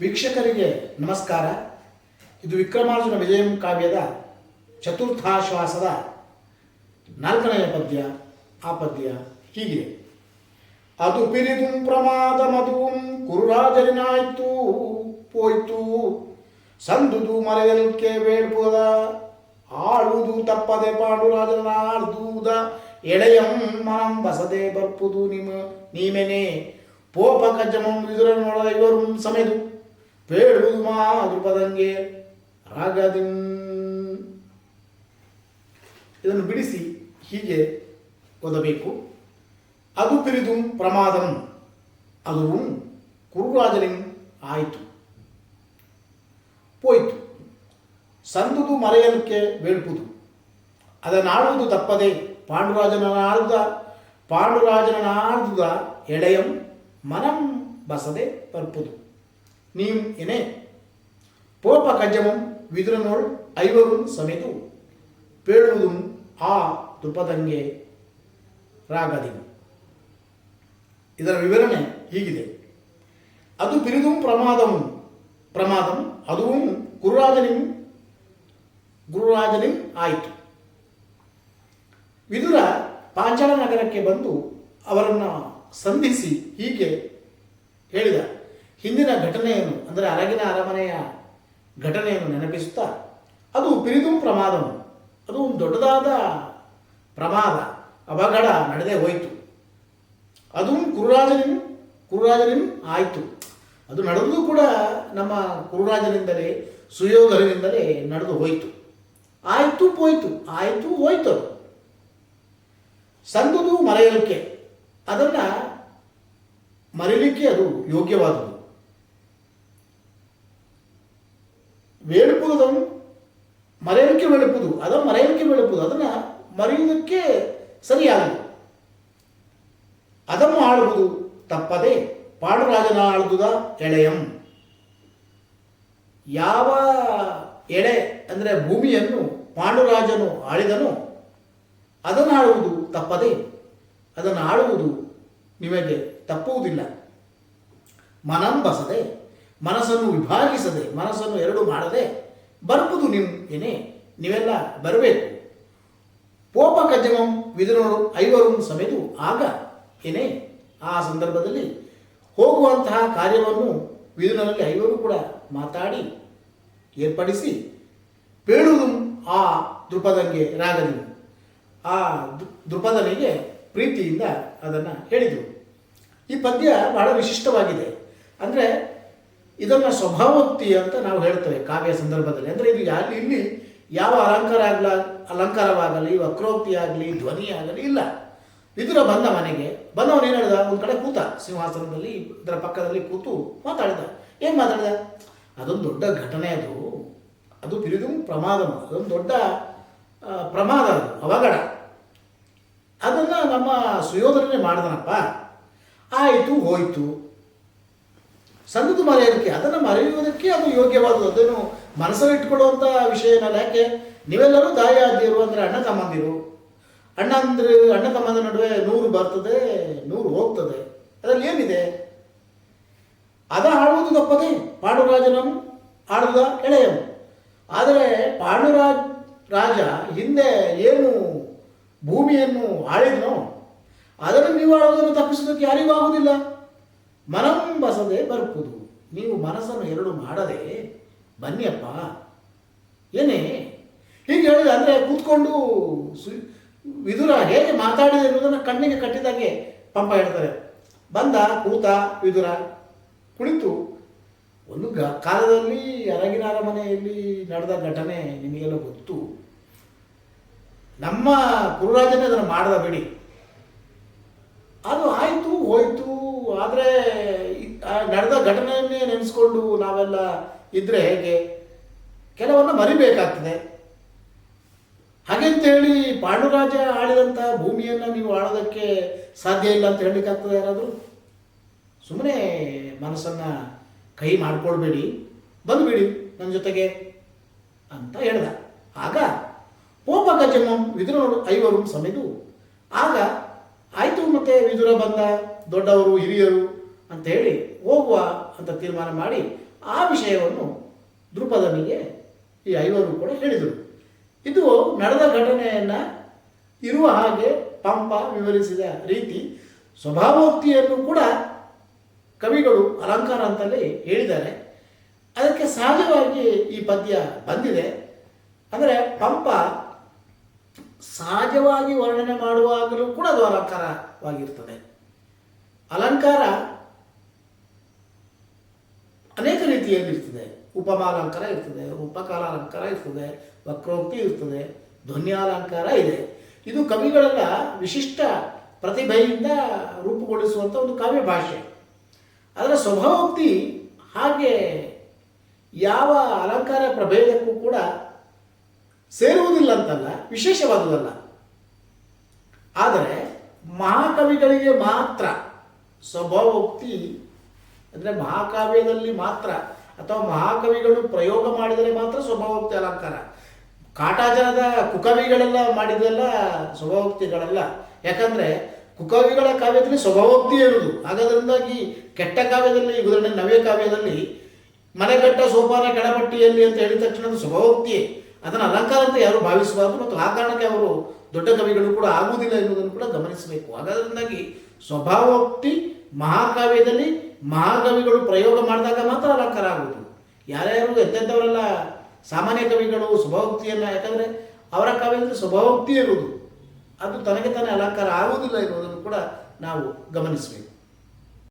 ವೀಕ್ಷಕರಿಗೆ ನಮಸ್ಕಾರ. ಇದು ವಿಕ್ರಮಾರ್ಜುನ ವಿಜಯಂ ಕಾವ್ಯದ ಚತುರ್ಥಾಶ್ವಾಸದ ನಾಲ್ಕನೆಯ ಪದ್ಯ. ಆ ಪದ್ಯ ಹೀಗೆ ಅದು ಪಿರಿದು ಪ್ರಮಾದ ಮದುವು ಕುರುರಾಜರಿನಾಯ್ತು, ಪೋಯ್ತು. ಸಂದುದು ಮಲೆಯಲ್ಕೆ ಬೇಡ್ಬೋದ ಆಳುವುದು ತಪ್ಪದೆ ಪಾಂಡುರಾಜನಾರ್ದೂದ ಎಳೆಯಂ ಮನಂ ಬಸದೆ ಬರ್ಪುದು ನಿಮ ನೀಮೆನೆ. ಪೋಪ ಕಜ್ಜಮಂ ವಿದುರನೊಳ ಇವರು ಸಮೆದು. ಪೇಳುವುದು ಮಾ ರಾಗದಿನ್. ರಾಗದಿಂ ಇದನ್ನು ಬಿಡಿಸಿ ಹೀಗೆ ಓದಬೇಕು. ಅದು ಪಿರಿದು ಪ್ರಮಾದಂ, ಅದು ಕುರುರಾಜನಿಂ ಆಯಿತು. ಹೋಯಿತು ಸಂದುದು ಮರೆಯಲಿಕ್ಕೆ ಬೇಡ್ಪುದು. ಅದನ್ನಾಡುವುದು ತಪ್ಪದೆ ಪಾಂಡುರಾಜನಾರ್ದ ಪಾಂಡುರಾಜನಾರ್ದುದ ಎಳೆಯಂ ಮನಂ ಬಸದೆ ಬರ್ಪುದು ನೀಂ ಎನೆ ಪೋಪ ಕಜ್ಜಮಂ, ವಿದುರನೋಳ್ ಐವರು ಸಮೇತು ಪೇಳುವುದು ಆ ತುಪದಂಗೆ ರಾಗದಿ ಇದರ ವಿವರಣೆ ಹೀಗಿದೆ. ಅದು ಬಿರಿದು ಪ್ರಮಾದಂ ಪ್ರಮಾದಂ ಅದು ಗುರುರಾಜನಿಂ ಗುರುರಾಜನಿಂ ಆಯಿತು. ವಿದುರ ಪಾಂಚಾಲ ನಗರಕ್ಕೆ ಬಂದು ಅವರನ್ನು ಸಂಧಿಸಿ ಹೀಗೆ ಹೇಳಿದ. ಹಿಂದಿನ ಘಟನೆಯನ್ನು, ಅಂದರೆ ಅರಗಿನ ಅರಮನೆಯ ಘಟನೆಯನ್ನು ನೆನಪಿಸುತ್ತಾ, ಅದು ಪಿರಿದು ಪ್ರಮಾದವು ಅದು ಒಂದು ದೊಡ್ಡದಾದ ಪ್ರಮಾದ, ಅವಘಡ ನಡೆದೇ ಹೋಯಿತು. ಅದು ಕುರುರಾಜನಿಂ ಕುರುರಾಜನಿಂ ಆಯಿತು. ಅದು ನಡೆದು ಕೂಡ ನಮ್ಮ ಕುರುರಾಜನಿಂದಲೇ ಸುಯೋಧನಿಂದಲೇ ನಡೆದು ಹೋಯಿತು. ಆಯಿತು ಹೋಯಿತು ಆಯಿತು ಹೋಯ್ತು ಅದು. ಸಂದುದು ಮರೆಯಲಿಕ್ಕೆ, ಅದನ್ನು ಮರೆಯಲಿಕ್ಕೆ ಅದು ಯೋಗ್ಯವಾದುದು. ವೇಳುಪುದನ್ನು ಮರೆಯೋಕ್ಕೆ ವೆಳುಪುದು. ಅದನ್ನು ಮರೆಯೋಕ್ಕೆ ವೆಳುಪುದು. ಅದನ್ನು ಮರೆಯುವುದಕ್ಕೆ ಸರಿಯಾಗದು. ಅದನ್ನು ಆಳುವುದು ತಪ್ಪದೆ ಪಾಂಡುರಾಜನ ಆಳುವುದ ಎಳೆಯಂ. ಯಾವ ಎಳೆ ಅಂದರೆ ಭೂಮಿಯನ್ನು ಪಾಂಡುರಾಜನು ಆಳಿದನು ಅದನ್ನು ಆಳುವುದು ತಪ್ಪದೆ ಅದನ್ನು ಆಳುವುದು ನಿಮಗೆ ತಪ್ಪುವುದಿಲ್ಲ. ಮನಂ ಬಸದೆ ಮನಸ್ಸನ್ನು ವಿಭಾಗಿಸದೆ, ಮನಸ್ಸನ್ನು ಎರಡು ಮಾಡದೆ ಬರ್ಬೋದು ನಿಮ್ಮ ಏನೇ? ನೀವೆಲ್ಲ ಬರಬೇಕು. ಪೋಪ ಕಜ್ಜಮಂ ವಿದುರನು ಐವರು ಸಮೇತು ಆಗ ಏನೇ? ಆ ಸಂದರ್ಭದಲ್ಲಿ ಹೋಗುವಂತಹ ಕಾರ್ಯವನ್ನು ವಿದುರನಲ್ಲಿ ಐವರು ಕೂಡ ಮಾತಾಡಿ ಏರ್ಪಡಿಸಿ ಪೇಳುವುದು ಆ ದೃಪದಂಗೆ ರಾಗದಿವು ಆ ದೃಪದನಿಗೆ ಪ್ರೀತಿಯಿಂದ ಅದನ್ನು ಹೇಳಿದರು. ಈ ಪದ್ಯ ಬಹಳ ವಿಶಿಷ್ಟವಾಗಿದೆ. ಅಂದರೆ ಇದನ್ನು ಸ್ವಭಾವೋಕ್ತಿ ಅಂತ ನಾವು ಹೇಳ್ತೇವೆ ಕಾವ್ಯ ಸಂದರ್ಭದಲ್ಲಿ. ಅಂದರೆ ಇದು ಅಲ್ಲಿ ಇಲ್ಲಿ ಯಾವ ಅಲಂಕಾರ ಆಗಲ ಅಲಂಕಾರವಾಗಲಿ, ವಕ್ರೋಕ್ತಿ ಆಗಲಿ, ಧ್ವನಿ ಆಗಲಿ ಇಲ್ಲ. ವಿದುರ ಬಂದ ಮನೆಗೆ, ಬಂದವನು ಏನು ಹೇಳಿದ? ಒಂದು ಕಡೆ ಕೂತ. ಸಿಂಹಾಸನದಲ್ಲಿ, ಇದರ ಪಕ್ಕದಲ್ಲಿ ಕೂತು ಮಾತಾಡಿದ. ಏನು ಮಾತಾಡಿದ? ಅದೊಂದು ದೊಡ್ಡ ಘಟನೆ ಅದು. ಅದು ಬಿರಿದು ಪ್ರಮಾದ. ಅದೊಂದು ದೊಡ್ಡ ಪ್ರಮಾದ ಅದು, ಅವಘಡ. ಅದನ್ನು ನಮ್ಮ ಸುಯೋಧನೆ ಮಾಡಿದನಪ್ಪ. ಆಯಿತು, ಹೋಯಿತು. ಸಂದದು ಮರೆಯೋದಕ್ಕೆ, ಅದನ್ನು ಮರೆಯುವುದಕ್ಕೆ ಅದು ಯೋಗ್ಯವಾದದ್ದು. ಅದನ್ನು ಮನಸ್ಸಲ್ಲಿ ಇಟ್ಕೊಳ್ಳುವಂಥ ವಿಷಯ ಏನಲ್ಲ ಯಾಕೆ? ನೀವೆಲ್ಲರೂ ದಾಯಾದಿರು ಅಂದರೆ ಅಣ್ಣ ತಮ್ಮಂದಿರು. ಅಣ್ಣ ಅಂದ್ರೆ, ಅಣ್ಣ ತಮ್ಮಂದ ನಡುವೆ ನೂರು ಬರ್ತದೆ, ನೂರು ಹೋಗ್ತದೆ. ಅದರಲ್ಲಿ ಏನಿದೆ? ಅದ ಹಾಡುವುದು ತಪ್ಪದೆ ಪಾಂಡುರಾಜನಂ ಹಾಡುದ ಎಳೆಯನು. ಆದರೆ ಪಾಂಡುರಾಜ್ ರಾಜ ಹಿಂದೆ ಏನು ಭೂಮಿಯನ್ನು ಆಳಿದನೋ, ಅದನ್ನು ನೀವು ಆಳುವುದನ್ನು ತಪ್ಪಿಸೋದಕ್ಕೆ ಯಾರಿಗೂ ಆಗುವುದಿಲ್ಲ. ಮನಂ ಬಸದೆ ಬರ್ಪುದು ನೀವು ಮನಸ್ಸನ್ನು ಎರಡು ಮಾಡದೆ ಬನ್ನಿಯಪ್ಪ ಏನೇ? ಹೀಗೆ ಹೇಳಿದ ಅಂದರೆ ಕೂತ್ಕೊಂಡು ವಿದುರ ಹೇಗೆ ಮಾತಾಡಿದೆ ಎನ್ನುವುದನ್ನು ಕಣ್ಣಿಗೆ ಕಟ್ಟಿದಾಗೆ ಪಂಪ ಹೇಳ್ತಾರೆ. ಬಂದ, ಕೂತ, ವಿದುರ, ಕುಳಿತು. ಒಂದು ಗ, ಕಾಲದಲ್ಲಿ ಅರಗಿನ ಅರಮನೆಯಲ್ಲಿ ನಡೆದ ಘಟನೆ ನಿಮಗೆಲ್ಲ ಗೊತ್ತು. ನಮ್ಮ ಗುರುರಾಜನೇ ಅದನ್ನು ಮಾಡದ ಬಿಡಿ. ಅದು ಆಯಿತು, ಹೋಯಿತು. ಆದರೆ ನಡೆದ ಘಟನೆಯನ್ನೇ ನೆನೆಸ್ಕೊಂಡು ನಾವೆಲ್ಲ ಇದ್ರೆ ಹೇಗೆ? ಕೆಲವನ್ನ ಮರಿಬೇಕಾಗ್ತದೆ. ಹಾಗೆಂತೇಳಿ ಪಾಂಡುರಾಜ ಆಳಿದಂಥ ಭೂಮಿಯನ್ನು ನೀವು ಆಳೋದಕ್ಕೆ ಸಾಧ್ಯ ಇಲ್ಲ ಅಂತ ಹೇಳಲಿಕ್ಕಾಗ್ತದೆ ಯಾರಾದರೂ? ಸುಮ್ಮನೆ ಮನಸ್ಸನ್ನು ಕೈ ಮಾಡ್ಕೊಳ್ಬೇಡಿ, ಬಂದುಬಿಡಿ ನನ್ನ ಜೊತೆಗೆ ಅಂತ ಹೇಳ್ದ. ಆಗ ಪೋಪ ಗಜಮಂ ವಿದುರನೋಡು ಐವರು ಸಮೆದು. ಆಗ ಆಯಿತು ಮತ್ತೆ ವಿದುರ ಬಂದ ದೊಡ್ಡವರು, ಹಿರಿಯರು ಅಂತ ಹೇಳಿ ಹೋಗುವ ಅಂತ ತೀರ್ಮಾನ ಮಾಡಿ ಆ ವಿಷಯವನ್ನು ದೃಪದನಿಗೆ ಈ ಐವರು ಕೂಡ ಹೇಳಿದರು. ಇದು ನಡೆದ ಘಟನೆಯನ್ನು ಇರುವ ಹಾಗೆ ಪಂಪ ವಿವರಿಸಿದ ರೀತಿ ಸ್ವಭಾವೋಕ್ತಿಯನ್ನು ಕೂಡ ಕವಿಗಳು ಅಲಂಕಾರ ಅಂತಲೇ ಹೇಳಿದ್ದಾರೆ. ಅದಕ್ಕೆ ಸಹಜವಾಗಿ ಈ ಪದ್ಯ ಬಂದಿದೆ. ಅಂದರೆ ಪಂಪ ಸಹಜವಾಗಿ ವರ್ಣನೆ ಮಾಡುವಾಗಲೂ ಕೂಡ ಅದು ಅಲಂಕಾರವಾಗಿರ್ತದೆ. ಅಲಂಕಾರ ರೀತಿಯಲ್ಲಿರ್ತದೆ. ಉಪಮಾಲಂಕಾರ ಇರ್ತದೆ, ಉಪಕಾಲಾಲಂಕಾರ ಇರ್ತದೆ, ವಕ್ರೋಕ್ತಿ ಇರ್ತದೆ, ಧ್ವನ್ಯಾಲಂಕಾರ ಇದೆ. ಇದು ಕವಿಗಳೆಲ್ಲ ವಿಶಿಷ್ಟ ಪ್ರತಿಭೆಯಿಂದ ರೂಪುಗೊಳಿಸುವಂಥ ಒಂದು ಕಾವ್ಯ ಭಾಷೆ. ಅದರ ಸ್ವಭಾವೋಕ್ತಿ ಹಾಗೆ ಯಾವ ಅಲಂಕಾರ ಪ್ರಭೇದಕ್ಕೂ ಕೂಡ ಸೇರುವುದಿಲ್ಲ ಅಂತಲ್ಲ ವಿಶೇಷವಾದುದಲ್ಲ. ಆದರೆ ಮಹಾಕವಿಗಳಿಗೆ ಮಾತ್ರ ಸ್ವಭಾವೋಕ್ತಿ ಅಂದರೆ ಮಹಾಕಾವ್ಯದಲ್ಲಿ ಮಾತ್ರ ಅಥವಾ ಮಹಾಕವಿಗಳು ಪ್ರಯೋಗ ಮಾಡಿದರೆ ಮಾತ್ರ ಸ್ವಭಾವೋಕ್ತಿ ಅಲಂಕಾರ. ಕಾಟಾಜನದ ಕುಕವಿಗಳೆಲ್ಲ ಮಾಡಿದೆಲ್ಲ ಸ್ವಭಾವೋಕ್ತಿಗಳಲ್ಲ. ಯಾಕಂದರೆ ಕುಕವಿಗಳ ಕಾವ್ಯದಲ್ಲಿ ಸ್ವಭಾವೋಕ್ತಿ ಇರುವುದು. ಹಾಗಾದ್ರಿಂದಾಗಿ ಕೆಟ್ಟ ಕಾವ್ಯದಲ್ಲಿ ಉದಾಹರಣೆ ನವ್ಯ ಕಾವ್ಯದಲ್ಲಿ ಮನೆಗಟ್ಟ ಸೋಪಾನ ಕೆಳಪಟ್ಟಿಯಲ್ಲಿ ಅಂತ ಹೇಳಿದ ತಕ್ಷಣ ಅದು ಸ್ವಭಾವೋಕ್ತಿಯೇ. ಅದನ್ನು ಅಲಂಕಾರ ಅಂತ ಯಾರು ಭಾವಿಸಬಾರದು ಮತ್ತು ಆ ಕಾರಣಕ್ಕೆ ಅವರು ದೊಡ್ಡ ಕವಿಗಳು ಕೂಡ ಆಗುವುದಿಲ್ಲ ಎನ್ನುವುದನ್ನು ಕೂಡ ಗಮನಿಸಬೇಕು. ಹಾಗಾದ್ರಿಂದಾಗಿ ಸ್ವಭಾವೋಕ್ತಿ ಮಹಾಕಾವ್ಯದಲ್ಲಿ ಮಹಾಕವಿಗಳು ಪ್ರಯೋಗ ಮಾಡಿದಾಗ ಮಾತ್ರ ಅಲಂಕಾರ ಆಗುವುದು. ಯಾರ್ಯಾರು ಎಂತೆಂಥವರೆಲ್ಲ ಸಾಮಾನ್ಯ ಕವಿಗಳು ಸ್ವಭಾವೋಕ್ತಿಯನ್ನು ಯಾಕಂದರೆ ಅವರ ಕಾವ್ಯದಲ್ಲಿ ಸ್ವಭಾವೋಕ್ತಿ ಇರುವುದು. ಅದು ತನಗೆ ತಾನೇ ಅಲಂಕಾರ ಆಗುವುದಿಲ್ಲ ಎನ್ನುವುದನ್ನು ಕೂಡ ನಾವು ಗಮನಿಸಬೇಕು.